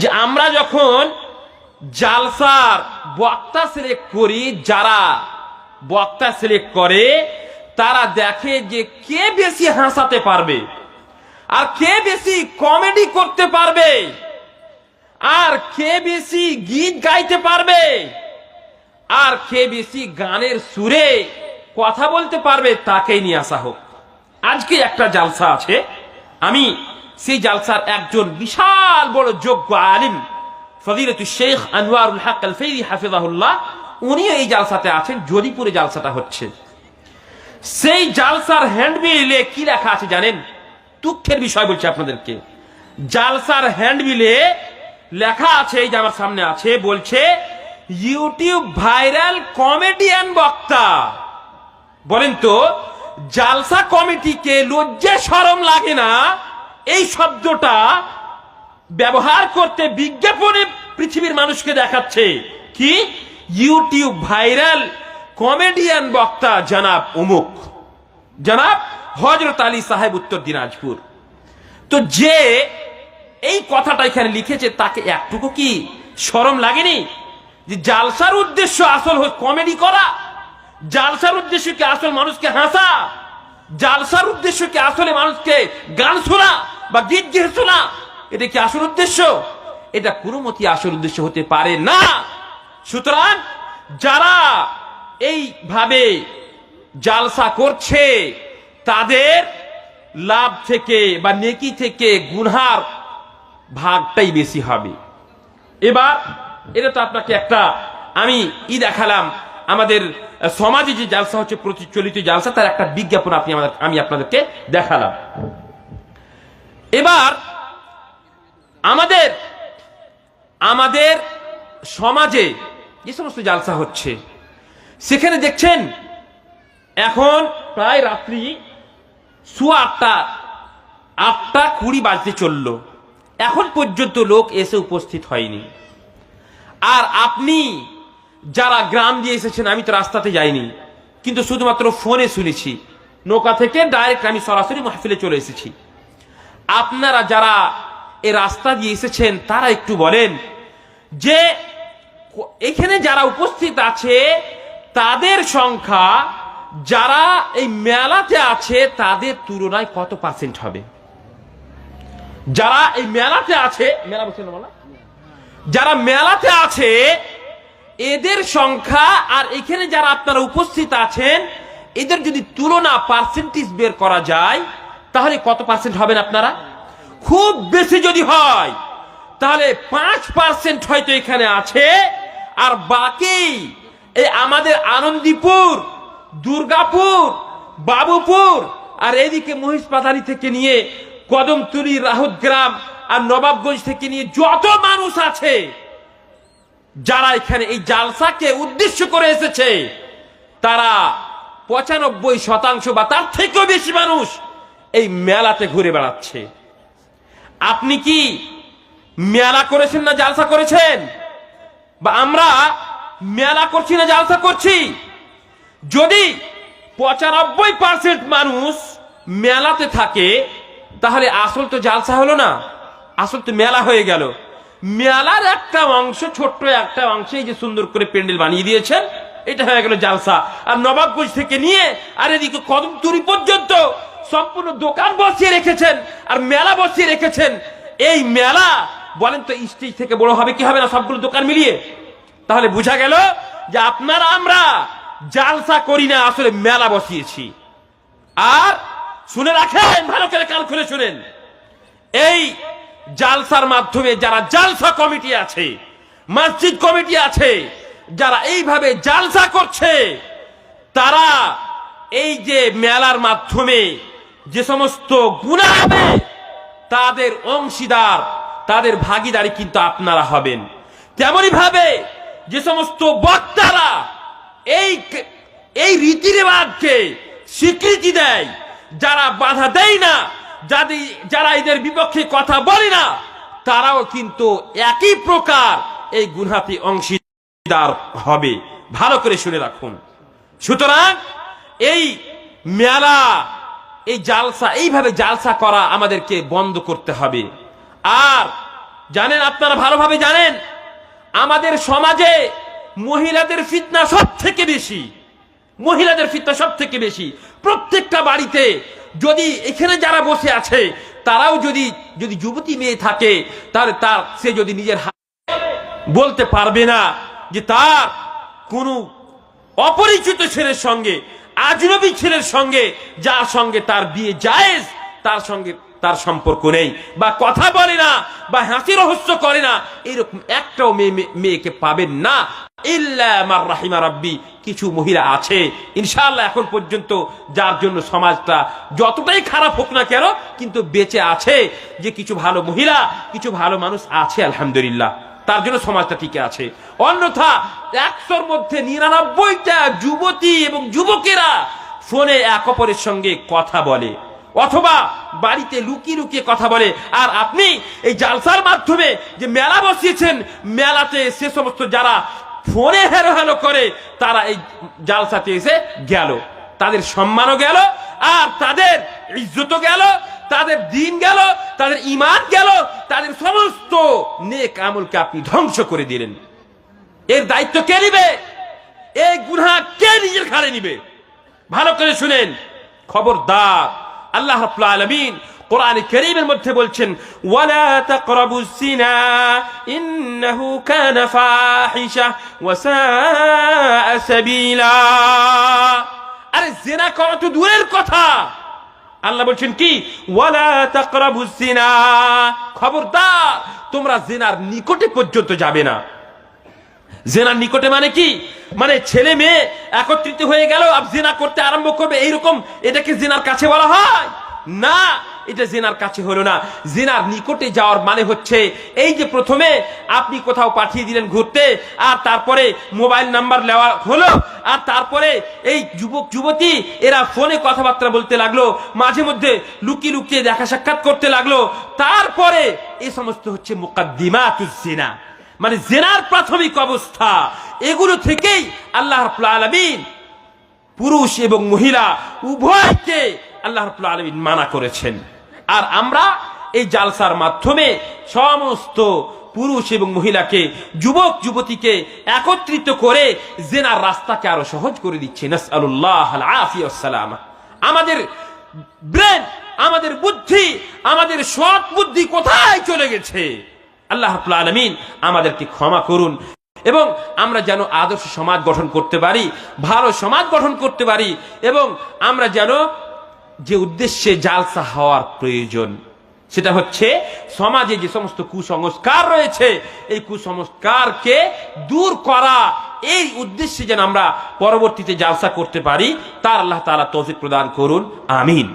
যে আমরা যখন জালসার বক্তা সিলেক্ট করি, যারা বক্তা সিলেক্ট করে, তারা দেখে যে কে বেশি হাসাতে পারবে, আর কে বেশি কমেডি করতে পারবে, আর কে বেশি গীত গাইতে পারবে, আর কে বেশি গানের সুরে কথা বলতে পারবে, তাকেই নিয়ে আসা হোক। আজকে একটা জালসা আছে, আমি সেই জালসার একজন বিশাল বড় যোগ্য আলিম, ফজিলতু শেখ আনোয়ারুল হক আল ফেরি হাফিজাহুল্লাহ, উনিও এই জালসাতে আছেন, জরিপুরে জালসাটা হচ্ছে। সেই জালসার হ্যান্ডবিলে কি লেখা আছে জানেন? দুঃখের বিষয় বলছি আপনাদেরকে। জালসার হ্যান্ডবিলে লেখা আছে, এই যে আমার সামনে আছে, বলছে, ইউটিউব ভাইরাল কমেডিয়ান বক্তা। বলেন তো, জালসা কমিটিকে লজ্জা সরম লাগে না? এই শব্দটা ব্যবহার করতে বিজ্ঞাপনে পৃথিবীর মানুষকে দেখাচ্ছে। কি? ইউটিউব ভাইরাল কমেডিয়ান বক্তা জানাব অমুক। জানাব হজরত আলী সাহেব উত্তর দিনাজপুর। তো যে এই কথাটা এখানে লিখেছে, তাকে একটুকু কি শরম লাগেনি? যে জালসার উদ্দেশ্য আসল কমেডি করা, জালসার উদ্দেশ্য কি আসল মানুষকে হাসা? জালসার উদ্দেশ্য কি আসলে মানুষকে গান শোনা বা গীত গেয়ে শোনা? এটা কি আসল উদ্দেশ্য? এটা কোনো আসল উদ্দেশ্য হতে পারে না। সুতরাং যারা এইভাবে জালসা করছে, তাদের লাভ থেকে বা নেকি থেকে গুনহার ভাগটাই বেশি হবে। এবার, এটা তো আপনাকে একটা, আমি ই দেখালাম আমাদের সমাজে যে জালসা হচ্ছে প্রচলিত জালসা, তার একটা বিজ্ঞাপন আপনি আমাদের আমি আপনাদেরকে দেখালাম। এবার আমাদের আমাদের সমাজে যে সমস্ত জালসা হচ্ছে, সেখানে দেখছেন, এখন প্রায় রাত্রি সোয়া আটটা আটটা কুড়ি বাজতে চলল। এখন পর্যন্ত লোক এসে উপস্থিত হয়নি। আর আপনি যারা গ্রাম দিয়ে এসেছেন, আমি তো রাস্তাতে যাইনি। কিন্তু শুধুমাত্র ফোনে শুনেছি। নৌকা থেকে ডাইরেক্ট আমি সরাসরি মাহফিলে চলে এসেছি। আপনারা যারা এ রাস্তা দিয়ে এসেছেন, তারা একটু বলেন যে, এখানে যারা উপস্থিত আছে, তাদের সংখ্যা যারা এই মেলাতে আছে, তাদের তুলনায় কত পার্সেন্ট হবে? যারা এই মেলাতে আছে, মেলা বলছে না বলা? যারা মেলাতে আছে এদের সংখ্যা আর এখানে যারা আপনারা উপস্থিত আছেন, এদের যদি তুলনা পার্সেন্টেজ বের করা যায়, তাহলে কত পার্সেন্ট হবেন আপনারা? খুব বেশি যদি হয়, তাহলে পাঁচ পার্সেন্ট হয়তো এখানে আছে, আর বাকি এই আমাদের আনন্দীপুর, দুর্গাপুর, বাবুপুর, আর এদিকে মহিষপাতারি থেকে নিয়ে কদমতুলি, রাহুত গ্রাম, আর নবাবগঞ্জ থেকে নিয়ে যত মানুষ আছে যারা এখানে এই জালসাকে উদ্দেশ্য করে এসেছে, তারা পঁচানব্বই শতাংশ বা তার থেকেও বেশি মানুষ এই মেলাতে ঘুরে বেড়াচ্ছে। আপনি কি মেলা করেছেন না জালসা করেছেন? বা আমরা মেলা করছি না জালসা করছি? যদি পঁচানব্বই পার্সেন্ট মানুষ মেলাতে থাকে, তাহলে আসল তো জালসা হলো না, আসল তো মেলা হয়ে গেল। মেলার একটা অংশ, ছোট্ট একটা অংশে, এই যে সুন্দর করে প্যান্ডেল বানিয়ে দিয়েছেন, এটা হয়ে গেল জালসা। আর নবাবগঞ্জ থেকে নিয়ে আর এদিকে কদমতুরি পর্যন্ত সম্পূর্ণ দোকান বসিয়ে রেখেছেন আর মেলা বসিয়ে রেখেছেন। এই মেলা, বলেন তো, স্টেজ থেকে বড় হবে কি হবে না, সবগুলো দোকান মিলিয়ে? তাহলে বোঝা গেল যে আপনারা, আমরা জালসা করি না, আসলে মেলা বসিয়েছি। আর শুনে রাখেন, ভালো করে কাল খুলে শুনেন। এই জালসার মাধ্যমে যারা জালসা কমিটি আছে, মসজিদ কমিটি আছে, যারা এইভাবে জালসা করছে, তারা এই যে মেলার মাধ্যমে যে সমস্ত গুণা হবে, তাদের অংশীদার, তাদের ভাগিদারি কিন্তু আপনারা হবেন। তেমনি ভাবে যে সমস্ত বক্তারা এই এই রীতি রেওয়াজকে স্বীকৃতি দেয়, যারা বাধা দেয় না যাদের যারা এদের বিপক্ষে কথা বলে না, তারাও কিন্তু একই প্রকার এই গুনহাতি অংশীদার হবে। ভালো করে শুনে রাখুন। সুতরাং এই মেলা, এই জালসা, এইভাবে জালসা করা আমাদেরকে বন্ধ করতে হবে। আর জানেন আপনারা ভালোভাবে জানেন, আমাদের সমাজে মহিলাদের ফিতনা সব থেকে বেশি। মহিলাদের ফিতনা সব থেকে বেশি। প্রত্যেকটা বাড়িতে যদি এখানে যারা বসে আছে, তারাও যদি যদি যুবতী মেয়ে থাকে, তাহলে তার, সে যদি নিজের হাত বলতে পারবে না যে তার কোনো অপরিচিত ছেলের সঙ্গে, আজনবী ছেলের সঙ্গে, যার সঙ্গে তার বিয়ে জায়েজ, তার সঙ্গে তার সম্পর্ক নেই। বা কথা বলে না, বা হাসি রহস্য করে না, এরকম একটাও মেয়ে, মেয়ে- মেয়েকে পাবেন না। ইল্লা মার রাহিমা রাব্বি, কিছু মহিলা আছে, ইনশাআল্লাহ এখন পর্যন্ত যার জন্য সমাজটা যতটাই খারাপ হোক না কেন, কিন্তু বেঁচে আছে যে কিছু ভালো মহিলা, কিছু ভালো মানুষ আছে, আলহামদুলিল্লাহ। তার জন্য সমাজটা টিকে আছে। অন্যথা একশোর মধ্যে নিরানব্বইটা যুবতী এবং যুবকেরা ফোনে এক অপরের সঙ্গে কথা বলে। অথবা বাড়িতে লুকিয়ে লুকিয়ে কথা বলে। আর আপনি এই জালসার মাধ্যমে যে মেলা বসিয়েছেন, মেলাতে সে সমস্ত যারা ফোনে হেলো হেলো করে, তারা এই জালসাতে এসে গেল। তাদের সম্মানও গেল, আর তাদের ইজ্জতও গেল, তাদের দিন গেল, তাদের ইমান গেল, তাদের সমস্ত নেক আমলকে আপনি ধ্বংস করে দিলেন। এর দায়িত্ব কে নিবে? এই গুনহা কে নিজের ঘাড়ে নিবে? ভালো করে শুনেন। খবরদার। আল্লাহ রাব্বুল আলামিন কোরআন কারীমের মধ্যে বলছেন, ওয়ালা তাকরাবুস সিনা ইন্নাহু কানা ফাহিশা ওয়া সাআ সাবিলা। আরে, জিনা করা তো দূরের কথা। আল্লাহ বলছেন কি, ওয়ালা তাকরাবুস জিনা খবরদার, তোমরা জিনার নিকটে পর্যন্ত যাবে না। জেনার নিকটে মানে কি? মানে ছেলে মেয়ে একত্রিত হয়ে গেল আর জেনা করতে আরম্ভ করবে, এইরকম এটাকে জেনার কাছে বলা হয়। না, এটা জেনার কাছে হলো না। জেনার নিকটে যাওয়ার মানে হচ্ছে, এই যে প্রথমে আপনি কোথাও পাঠিয়ে দিলেন ঘুরতে, আর তারপরে মোবাইল নাম্বার নেওয়া হলো, আর তারপরে এই যুবক, যুবতী, এরা ফোনে কথাবার্তা বলতে লাগল, মাঝে মধ্যে লুকিয়ে লুকিয়ে দেখা সাক্ষাৎ করতে লাগল, তারপরে এই সমস্ত হচ্ছে মুকাদ্দিমাতুজ জিনা। মানে জেনার প্রাথমিক অবস্থা, এগুলো থেকেই আল্লাহ রাব্বুল আলামিন পুরুষ এবং মহিলা উভয়কে আল্লাহ রাব্বুল আলামিন মানা করেছেন। আর আমরা এই জালসার মাধ্যমে সমস্ত পুরুষ এবং মহিলাকে, যুবক, যুবতীকে একত্রিত করে জেনার রাস্তাকে আরও সহজ করে দিচ্ছে। আমাদের ব্রেন, আমাদের বুদ্ধি, আমাদের সৎ বুদ্ধি কোথায় চলে গেছে? আল্লাহ আলামিন আমাদেরকে ক্ষমা করুন এবং আমরা যেন আদর্শ সমাজ গঠন করতে পারি, ভালো সমাজ গঠন করতে পারি এবং আমরা যেন যে উদ্দেশ্যে জালসা হওয়ার প্রয়োজন, সেটা হচ্ছে সমাজে যে সমস্ত কুসংস্কার রয়েছে, এই কুসংস্কারকে দূর করা, এই উদ্দেশ্যে যেন আমরা পরবর্তীতে জালসা করতে পারি, তার আল্লাহ তালা তৌফিক প্রদান করুন, আমিন।